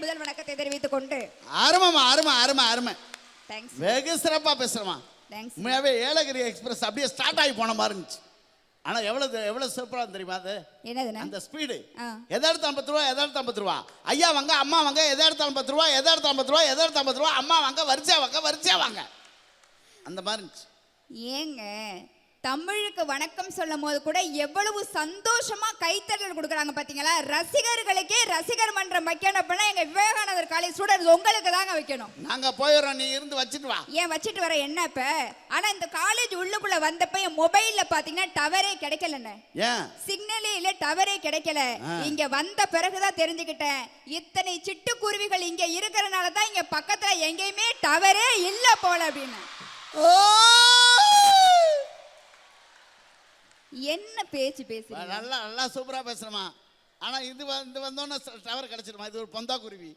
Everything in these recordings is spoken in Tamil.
முதல் வணக்கத்தை தெரிவித்துக் கொண்டு அருமைம்மா அருமை அருமை அருமை. தேங்க்ஸ் வெகு சிறப்பா பேசுறமா தேங்க்ஸ் உண்மையாவே ஏலகிரி எக்ஸ்பிரஸ் அப்படியே ஸ்டார்ட் ஆகி போன மாதிரி இருந்துச்சு. ஆனா எவ்வளவு எவ்வளவு சிறப்பா தெரியுமா அது? என்னதுண்ணே? அந்த ஸ்பீடு. எதை எடுத்து ஐம்பது ரூபா எதை எடுத்து ஐம்பது ரூபா? ஐயா வாங்க அம்மா வாங்க எதை எடுத்து ஐம்பது ரூபா எதை எடுத்து ஐம்பது ரூபா எதை எடுத்து ஐம்பது ரூபா? அம்மா வாங்க வரிசையா வாங்க வரிசையா வாங்க. அந்த மாதிரி இருந்துச்சு. ஏங்க தமிழுக்கு வணக்கம் சொல்லும் போது கூட எவ்வளவு சந்தோஷமா கைத்தட்டல் கொடுக்குறாங்க பாத்தீங்களா? ரசிகர்களுக்கே ரசிகர் மன்றம் வைக்கணும் அப்படின்னா எங்க விவேகானந்தர் காலேஜ் ஸ்டூடெண்ட்ஸ் உங்களுக்கு தாங்க வைக்கணும். நாங்க போயிடுறோம் நீ இருந்து வச்சுட்டு வா. ஏன் வச்சுட்டு வர என்ன இப்ப? ஆனா இந்த காலேஜ் உள்ளுக்குள்ள வந்தப்ப என் மொபைல்ல பாத்தீங்கன்னா டவரே கிடைக்கலண்ணே. ஏன்? சிக்னலே இல்ல டவரே கிடைக்கல. இங்க வந்த பிறகுதான் தெரிஞ்சுக்கிட்டேன். இத்தனை சிட்டுக்குருவிகள் இங்க இருக்கறனால தான் இங்க பக்கத்துல எங்கேயுமே டவரே இல்ல போல அப்படின்னு. என்ன பேச்சு பேசுறீங்க? நல்லா நல்லா சூப்பரா பேசுறமா ஆனா இது வந்து வந்தோன்னே டவர் கிடைச்சிருமா? இது ஒரு பொந்தா குருவி.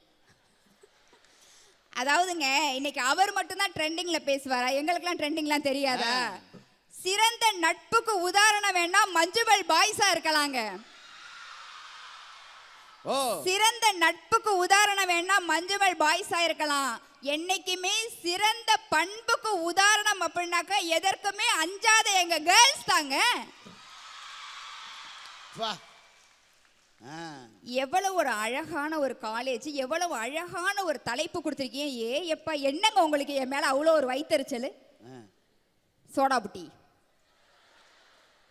அதாவதுங்க இன்னைக்கு அவர் மட்டும்தான் ட்ரெண்டிங்ல பேசுவாரா? எங்களுக்கெல்லாம் ட்ரெண்டிங்லாம் தெரியாதா? சிறந்த நட்புக்கு உதாரணம் வேணா மஞ்சுவல் பாய்ஸா இருக்கலாங்க. சிறந்த நட்புக்கு உதாரணம் வேணா மஞ்சுவல் பாய்ஸா இருக்கலாம். என்னைக்குமே சிறந்த பண்புக்கு உதாரணம் அப்படின்னாக்கா எதற்குமே அஞ்சாத எங்க கேர்ள்ஸ் தாங்க. வா. ஆ. எவ்வளவு ஒரு அழகான ஒரு காலேஜ் எவ்வளவு அழகான ஒரு தலைப்பு கொடுத்துருக்கீங்க. ஏ எப்பா என்னங்க உங்களுக்கு என் மேல அவ்வளோ ஒரு வைத்தறிச்சல். சோடா புட்டி.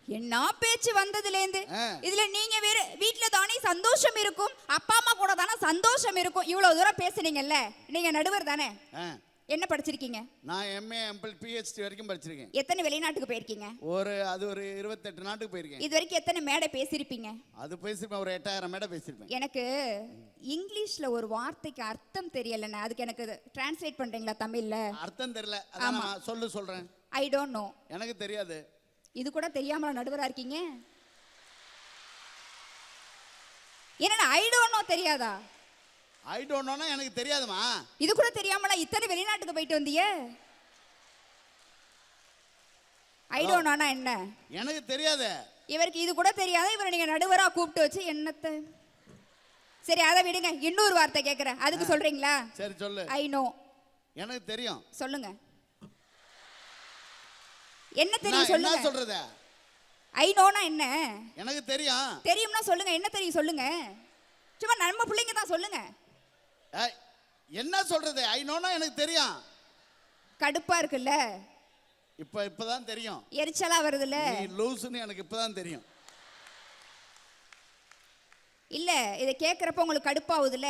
என்ன பேச்சு வந்ததுலேருந்து. இதுல நீங்க வேற வீட்ல தானே சந்தோஷம் இருக்கும் அப்பா அம்மா கூட தானே சந்தோஷம் இருக்கும். இவ்வளவு தூரம் பேசுனீங்கல்ல நீங்க நடுவர் தானே. என்ன படிச்சிருக்கீங்க? நான் எம்ஏ எம்பிள் பிஹெச்டி வரைக்கும் படிச்சிருக்கேன். எத்தனை வெளிநாட்டுக்கு போயிருக்கீங்க? ஒரு அது ஒரு இருபத்தெட்டு நாட்டுக்கு போயிருக்கேன். இது வரைக்கும் எத்தனை மேடை பேசியிருப்பீங்க? அது பேசியிருப்பேன் ஒரு எட்டாயிரம் மேடை பேசியிருப்பேன். எனக்கு இங்கிலீஷ்ல ஒரு வார்த்தைக்கு அர்த்தம் தெரியலண்ணே. அதுக்கு எனக்கு டிரான்ஸ்லேட் பண்றீங்களா தமிழ்ல? அர்த்தம் தெரியல. ஆமா. சொல்லு சொல்றேன். ஐ டோன்ட் நோ எனக்கு தெரியாது. இது கூட தெரியாமல நடுவரா இருக்கீங்க? என்னண்ணா ஐ டோன்ட் நோ தெரியாதா? ஐ டோன்ட்னா எனக்கு தெரியாதுமா. இது கூட தெரியாமல இத்தனை வெளிநாட்டுக்கு போயிட்டு வந்தீங்க? ஐ டோன்ட் நோனா என்ன? எனக்கு தெரியாது. இவருக்கு இது கூட தெரியாத? இவரை நீங்க நடுவரா கூப்பிட்டு வச்சு என்னத்த? சரி அதை விடுங்க. இன்னொரு வார்த்தை கேட்குறேன் அதுக்கு சொல்றீங்களா? சரி சொல்லு. ஐ நோ எனக்கு தெரியும். சொல்லுங்க. என்ன தெரியும் என்ன சொல்லுங்க சொல்றது? ஐ நோனா என்ன? எனக்கு தெரியும். தெரியும்னா சொல்லுங்க. என்ன தெரியும் சொல்லுங்க. சும்மா நம்ம பிள்ளைங்க தான் சொல்லுங்க. என்ன சொல்றது? ஐ நோனா எனக்கு தெரியும். கடுப்பா இருக்குல்ல. இப்ப இப்பதான் தெரியும். எரிச்சலா வருதுல்ல. நீ லூசுன்னு எனக்கு இப்பதான் தெரியும். இல்ல இதை கேட்குறப்ப உங்களுக்கு கடுப்பாகுதுல்ல.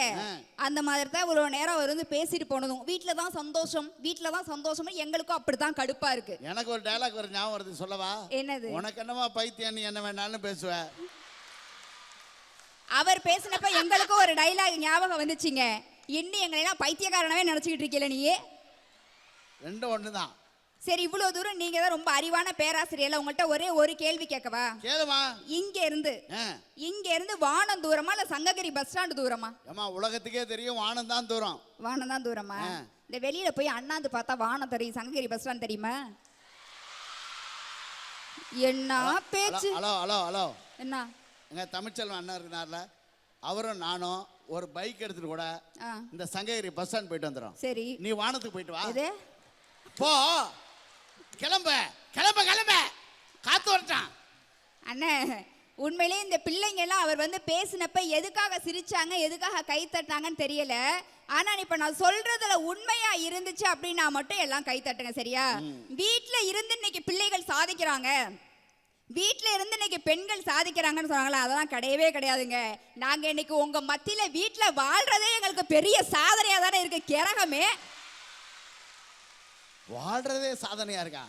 அந்த மாதிரி தான் இவ்வளோ நேரம் அவர் வந்து பேசிட்டு போனதும். வீட்டில் தான் சந்தோஷம் வீட்டில் தான் சந்தோஷம் எங்களுக்கும் அப்படி தான் கடுப்பா இருக்கு. எனக்கு ஒரு டயலாக் ஒரு ஞாபகம் வருது சொல்லவா? என்னது? உனக்கு என்னமா பைத்தியம் நீ என்ன வேணாலும் பேசுவ. அவர் பேசினப்ப எங்களுக்கும் ஒரு டைலாக் ஞாபகம் வந்துச்சுங்க. இன்னும் எங்களெல்லாம் பைத்தியக்காரனவே நினச்சிக்கிட்டு இருக்கீல நீயே? ரெண்டும் ஒண்ணுதான். சரி இவ்வளோ தூரம் நீங்க தான் ரொம்ப அறிவான பேராசிரியர்ல உங்கள்கிட்ட ஒரே ஒரு கேள்வி கேட்கவா? கேளுமா. இங்க இருந்து. இங்க இருந்து வானம் தூரமா இல்ல சங்ககிரி பஸ் ஸ்டாண்டு தூரமா? ஏம்மா உலகத்துக்கே தெரியும் வானம் தான் தூரம். வானம் தான் தூரமா. இந்த வெளியில போய் அண்ணாந்து பார்த்தா வானம் தெரியும். சங்ககிரி பஸ் ஸ்டாண்ட் தெரியுமா? என்ன பேச்சு? Hello hello hello. என்ன? எங்க தமிழ்ச்செல்வன் அண்ணன் இருக்கிறார்ல அவரும் நானும் ஒரு பைக் எடுத்துட்டு கூட இந்த சங்ககிரி பஸ் ஸ்டாண்ட் போயிட்டு வந்துடும் சரி. நீ வானத்துக்கு போயிட்டு வா. போ. கிளம்ப கிளம்ப கிளம்ப. காத்து வரட்டான். அண்ணே உண்மையிலேயே இந்த பிள்ளைங்க எல்லாம் அவர் வந்து பேசினப்ப எதுக்காக சிரிச்சாங்க எதுக்காக கை தட்டினாங்கன்னு தெரியல. ஆனா இப்ப நான் சொல்றதுல உண்மையா இருந்துச்சு அப்படின்னா மட்டும் எல்லாம் கை தட்டுங்க சரியா? வீட்ல இருந்து இன்னைக்கு பிள்ளைகள் சாதிக்கிறாங்க. வீட்ல இருந்து இன்னைக்கு பெண்கள் சாதிக்கிறாங்கன்னு சொன்னாங்களா? அதெல்லாம் கிடையவே கிடையாதுங்க. நாங்க இன்னைக்கு உங்க மத்தியில வீட்ல வாழ்றதே எங்களுக்கு பெரிய சாதனையா தானே இருக்கு. கிரகமே வாழ்றதே சாதனையா இருக்கா?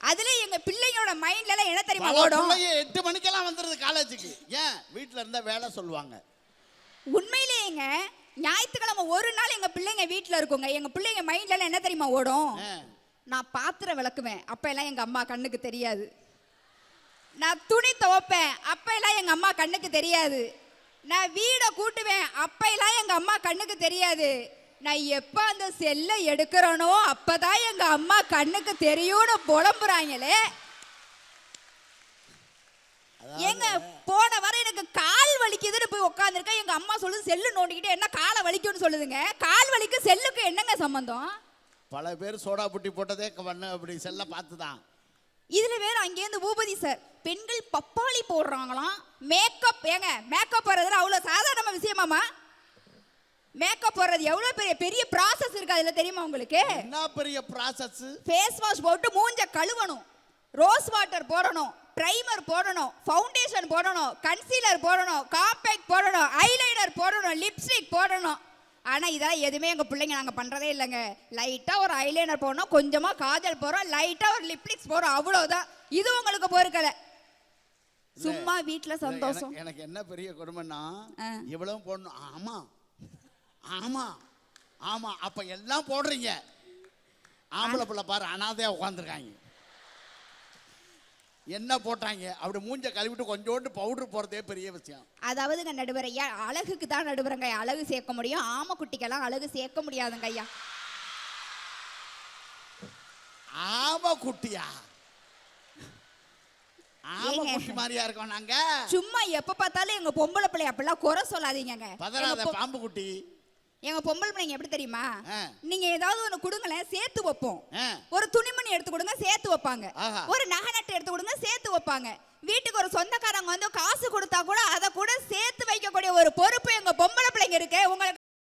அதுல எங்க பிள்ளைங்களோட மைண்ட்ல எல்லாம் என்ன தெரியுமா ஓடும்? எட்டு மணிக்கெல்லாம் வந்துருது காலேஜுக்கு. ஏன்? வீட்டுல இருந்தா வேலை சொல்லுவாங்க. உண்மையிலேயேங்க ஞாயிற்றுக்கிழமை ஒரு நாள் எங்க பிள்ளைங்க வீட்ல இருக்குங்க. எங்க பிள்ளைங்க மைண்ட்ல எல்லாம் என்ன தெரியுமா ஓடும். நான் பாத்திரம் விளக்குவேன். அப்ப எல்லாம் எங்க அம்மா கண்ணுக்கு தெரியாது. நான் துணி துவைப்பேன். அப்ப எல்லாம் எங்க அம்மா கண்ணுக்கு தெரியாது. நான் வீடை கூட்டுவேன். அப்ப எல்லாம் எங்க அம்மா கண்ணுக்கு தெரியாது. நான் எப்ப அந்த செல்லை எடுக்கிறேனோ அப்பதான் எங்க அம்மா கண்ணுக்கு தெரியும்னு புலம்புறாங்களே. ஏங்க போன வாரம் எனக்கு கால் வலிக்குதுன்னு போய் உட்காந்துருக்கேன் எங்க அம்மா சொல்லுது செல்லு நோண்டிக்கிட்டு என்ன காலை வலிக்கும்னு சொல்லுதுங்க. கால் வலிக்கு செல்லுக்கு என்னங்க சம்பந்தம்? பல பேர் சோடா புட்டி போட்டதே பண்ணு அப்படி செல்ல பார்த்து தான் இதுல வேற அங்கேருந்து பூபதி சார் பெண்கள் பப்பாளி போடுறாங்களாம். மேக்கப் ஏங்க மேக்கப் போடுறதுல அவ்வளவு சாதாரண விஷயமாமா மேக்கப் போடுறது எவ்வளவு பெரிய பெரிய ப்ராசஸ் இருக்கு அதுல தெரியுமா உங்களுக்கு? என்ன பெரிய ப்ராசஸ் ஃபேஸ் வாஷ் போட்டு மூஞ்ச கழுவணும். ரோஸ் வாட்டர் போடணும். ப்ரைமர் போடணும். ஃபவுண்டேஷன் போடணும். கன்சீலர் போடணும். காம்பேக்ட் போடணும். ஐலைனர் போடணும். லிப்ஸ்டிக் போடணும். ஆனா இதெல்லாம் எதுவுமே எங்க பிள்ளைங்க நாங்க பண்றதே இல்லைங்க. லைட்டா ஒரு ஐலைனர் போடணும். கொஞ்சமா காஜல் போறோம் லைட்டா ஒரு லிப்ஸ்டிக்ஸ் போறோம் அவ்வளவுதான். இது உங்களுக்கு பொறுக்கல. சும்மா வீட்ல சந்தோஷம். எனக்கு என்ன பெரிய கொடுமைன்னா. இவ்வளவு போடணும். ஆமா. ஆமா ஆமா அப்ப எல்லாம் போடுறீங்க. ஆம்பளை பிள்ளை பாரு அனாதையா உட்காந்துருக்காங்க என்ன போட்டாங்க? அப்படி மூஞ்ச கழுவிட்டு கொஞ்சோண்டு பவுடர் போறதே பெரிய விஷயம். அதாவதுங்க நடுவர் ஐயா அழகுக்கு தான் நடுவரங்க அழகு சேர்க்க முடியும். ஆம குட்டிக்கெல்லாம் அழகு சேர்க்க முடியாதுங்க ஐயா. ஆமா குட்டியா ஆமா ஏங்க? குட்டி மாதிரியா இருக்கோம் நாங்க. சும்மா எப்ப பார்த்தாலும் எங்க பொம்பளை பிள்ளை அப்படிலாம் குறை சொல்லாதீங்கங்க. பதறாத பாம்பு குட்டி எங்க பொம்பளை பிள்ளைங்க எப்படி தெரியுமா. நீங்க ஏதாவது ஒண்ணு கொடுங்களேன் சேர்த்து வைப்போம். ஒரு துணிமணி எடுத்து கொடுங்க சேர்த்து வைப்பாங்க. ஒரு நகை நட்டு எடுத்து கொடுங்க சேர்த்து வைப்பாங்க வீட்டுக்கு ஒரு சொந்தக்காரங்க வந்து காசு கொடுத்தா கூட அதை கூட சேர்த்து வைக்கக்கூடிய ஒரு பொறுப்பு எங்க பொம்பளை பிள்ளைங்க இருக்கு உங்களுக்கு